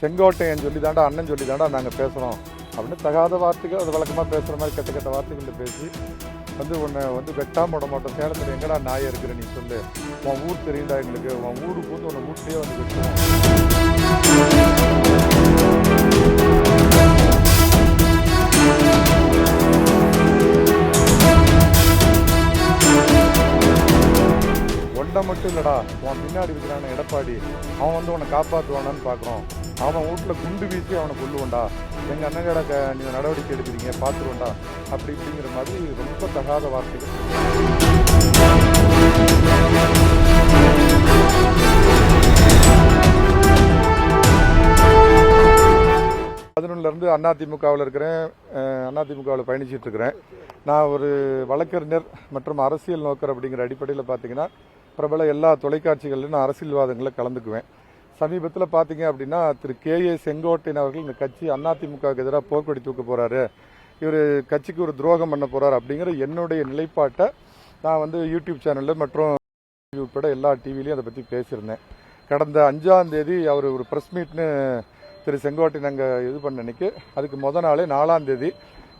செங்கோட்டையன் சொல்லி தாண்டா அண்ணன் சொல்லி தாண்டா நாங்கள் பேசுகிறோம் அப்படின்னு தகாத வார்த்தைகள் அது வழக்கமாக பேசுகிற மாதிரி கெட்ட கெட்ட வார்த்தைகளில் பேசி வந்து உன்னை வந்து வெட்டாம விட மாட்டோம். சேலத்தில் எங்கடா நாய இருக்கிற நீ சொல்லு. உன் ஊர் தெரியுதா எங்களுக்கு. உன் ஊரு பூந்து உன்னை வீட்லேயே வந்து வெட்டுவோம். ஒன்றை மட்டும் இல்லடா. உன் பின்னாடி இருக்கிறான எடப்பாடி அவன் வந்து உன்னை காப்பாற்றுவானான்னு பார்க்குறோம் அவன் வீட்டில் குண்டு வீசி அவனை கொல்லுவோண்டா எங்கள் அண்ணன் க நீங்கள் நடவடிக்கை எடுக்கிறீங்க பார்த்துருவண்டா அப்படி இப்படிங்கிற மாதிரி ரொம்ப தகாத வார்த்தைகள் பதினொன்றுலேருந்து அதிமுகவில் இருக்கிறேன். அதிமுகவில் பயணிச்சுட்டு இருக்கிறேன். நான் ஒரு வழக்கறிஞர் மற்றும் அரசியல் நோக்கர் அப்படிங்கிற அடிப்படையில் பார்த்தீங்கன்னா பிரபல எல்லா தொலைக்காட்சிகளிலும் நான் அரசியல்வாதங்களில் கலந்துக்குவேன். சமீபத்தில் பார்த்தீங்க அப்படின்னா திரு கே ஏ செங்கோட்டையன் அவர்கள் இந்த கட்சி அதிமுகவுக்கு எதிராக போர்க்கொடி தூக்க போகிறாரு இவர் கட்சிக்கு ஒரு துரோகம் பண்ண போகிறார் அப்படிங்கிற என்னுடைய நிலைப்பாட்டை நான் வந்து யூடியூப் சேனலில் மற்றும் உட்பட எல்லா டிவிலையும் அதை பற்றி பேசியிருந்தேன். கடந்த அஞ்சாம் தேதி அவர் ஒரு ப்ரெஸ் மீட்னு திரு செங்கோட்டையன் அங்கே இது பண்ண அன்னைக்கு. அதுக்கு முத நாளே நாலாம் தேதி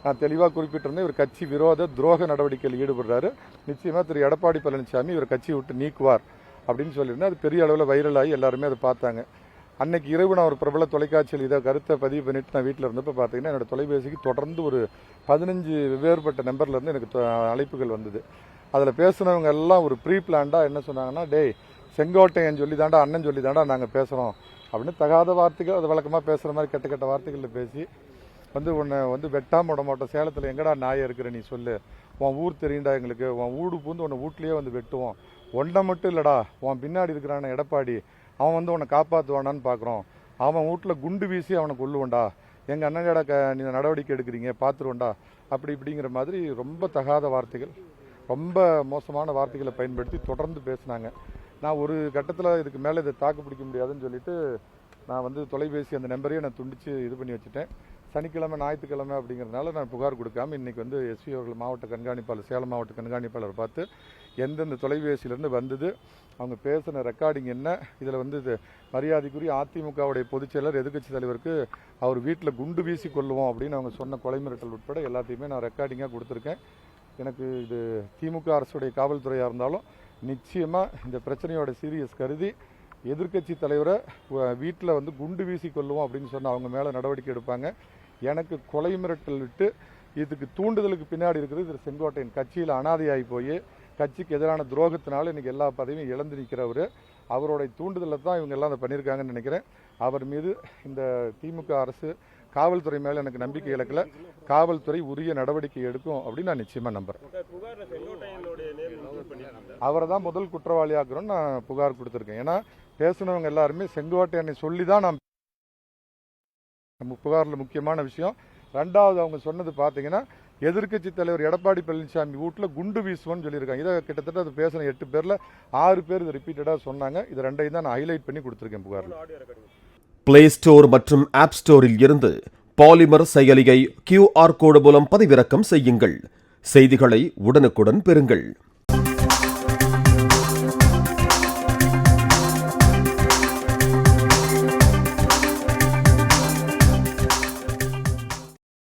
நான் தெளிவாக குறிப்பிட்டிருந்தேன் இவர் கட்சி விரோத துரோக நடவடிக்கையில் ஈடுபடுறாரு. நிச்சயமாக திரு எடப்பாடி பழனிசாமி இவர் கட்சியை விட்டு நீக்குவார். அப்படின்னு சொல்லியிருந்தேன். அது பெரிய அளவில் வைரலாகி எல்லாருமே அதை பார்த்தாங்க. அன்னைக்கு இரவு நான் ஒரு பிரபல தொலைக்காட்சியில் இதை கருத்தை பதிவு பண்ணிட்டு நான் வீட்டில் இருந்தப்போ பார்த்தீங்கன்னா என்னோட தொலைபேசிக்கு தொடர்ந்து ஒரு பதினஞ்சு வெவ்வேறுபட்ட நம்பர்லேருந்து எனக்கு அழைப்புகள் வந்தது. அதில் பேசுனவங்க எல்லாம் ஒரு ப்ரீ பிளான்டாக என்ன சொன்னாங்கன்னா டேய் செங்கோட்டையன் சொல்லி தாண்டா அண்ணன் சொல்லி தாண்டா நாங்கள் பேசுகிறோம் அப்படின்னு தகாத வார்த்தைகள் அது வழக்கமாக பேசுகிற மாதிரி கெட்ட கெட்ட வார்த்தைகளில் பேசி வந்து உன்னை வந்து வெட்டாமல் விட மாட்டோம். சேலத்தில் எங்கடா நாயை இருக்கிற நீ சொல்லு. உன் ஊர் தெரியுண்டா எங்களுக்கு. உன் ஊடு பூந்து உன்னை வீட்லேயே வந்து வெட்டுவோம். ஒன்றை மட்டும் இல்லைடா. உன் பின்னாடி இருக்கிறான எடப்பாடி அவன் வந்து உன்னை காப்பாற்றுவானான்னு பார்க்குறோம் அவன் வீட்டில் குண்டு வீசி அவனை கொல்லுவோண்டா எங்கள் அண்ணன் க நீங்கள் நடவடிக்கை எடுக்கிறீங்க பார்த்துருவோண்டா அப்படி இப்படிங்கிற மாதிரி ரொம்ப தகாத வார்த்தைகள் ரொம்ப மோசமான வார்த்தைகளை பயன்படுத்தி தொடர்ந்து பேசினாங்க. நான் ஒரு கட்டத்தில் இதுக்கு மேலே இதை தாக்கு பிடிக்க முடியாதுன்னு சொல்லிட்டு நான் வந்து தொலைபேசி அந்த நம்பரையும் நான் துண்டிச்சு இது பண்ணி வச்சுட்டேன். சனிக்கிழமை ஞாயிற்றுக்கிழமை அப்படிங்கிறதுனால நான் புகார் கொடுக்காம இன்றைக்கி வந்து எஸ்பி அவர்கள் மாவட்ட கண்காணிப்பாளர் சேலம் மாவட்ட கண்காணிப்பாளர் பார்த்து எந்தெந்த தொலைபேசியிலேருந்து வந்தது அவங்க பேசின ரெக்கார்டிங் என்ன இதில் வந்து இது மரியாதைக்குரிய அதிமுகவுடைய பொதுச்செயலர் எதிர்க்கட்சி தலைவருக்கு அவர் வீட்டில் குண்டு வீசி கொள்ளுவோம் அப்படின்னு அவங்க சொன்ன கொலை மிரட்டல் உட்பட எல்லாத்தையுமே நான் ரெக்கார்டிங்காக கொடுத்துருக்கேன். எனக்கு இது திமுக அரசுடைய காவல்துறையாக இருந்தாலும் நிச்சயமாக இந்த பிரச்சனையோட சீரியஸ் கருதி எதிர்க்கட்சி தலைவரை வீட்டில் வந்து குண்டு வீசி கொள்ளுவோம் அப்படின்னு சொன்ன அவங்க மேலே நடவடிக்கை எடுப்பாங்க. எனக்கு கொலை மிரட்டல் விட்டு இதுக்கு தூண்டுதலுக்கு பின்னாடி இருக்கிறது திரு செங்கோட்டையன். கட்சியில் அனாதையாகி போய் கட்சிக்கு எதிரான துரோகத்தினால இன்னைக்கு எல்லா பதவியும் இழந்து நிற்கிறவர் அவருடைய தூண்டுதலில் தான் இவங்க எல்லாம் அதை பண்ணியிருக்காங்கன்னு நினைக்கிறேன். அவர் மீது இந்த திமுக அரசு காவல்துறை மேலே எனக்கு நம்பிக்கை இழக்கல. காவல்துறை உரிய நடவடிக்கை எடுக்கும் அப்படின்னு நான் நிச்சயமாக நம்புறேன். புகார்ல செங்கோட்டையனுடைய நேம் இன்க்ளூட் பண்ணியிருக்காங்க. அவரை தான் முதல் குற்றவாளி ஆக்குறோன்னு நான் புகார் கொடுத்துருக்கேன். ஏன்னா பேசுனவங்க எல்லாருமே செங்கோட்டையனை சொல்லி தான் நான் நம்ம புகாரில் முக்கியமான விஷயம். ரெண்டாவது அவங்க சொன்னது பார்த்தீங்கன்னா எதிர்க்கட்சி தலைவர் எடப்பாடி பழனிசாமி வீட்டில் குண்டு வீசுவோன்னு சொல்லியிருக்காங்க. இதை கிட்டத்தட்ட அது பேசின எட்டு பேரில் ஆறு பேர் இது ரிப்பீட்டடாக சொன்னாங்க. இது ரெண்டையும் தான் நான் ஹைலைட் பண்ணி கொடுத்துருக்கேன் புகாரில். பிளே ஸ்டோர் மற்றும் ஆப் ஸ்டோரில் இருந்து பாலிமர் செயலியை கியூஆர் கோடு மூலம் பதிவிறக்கம் செய்யுங்கள். செய்திகளை உடனுக்குடன் பெறுங்கள்.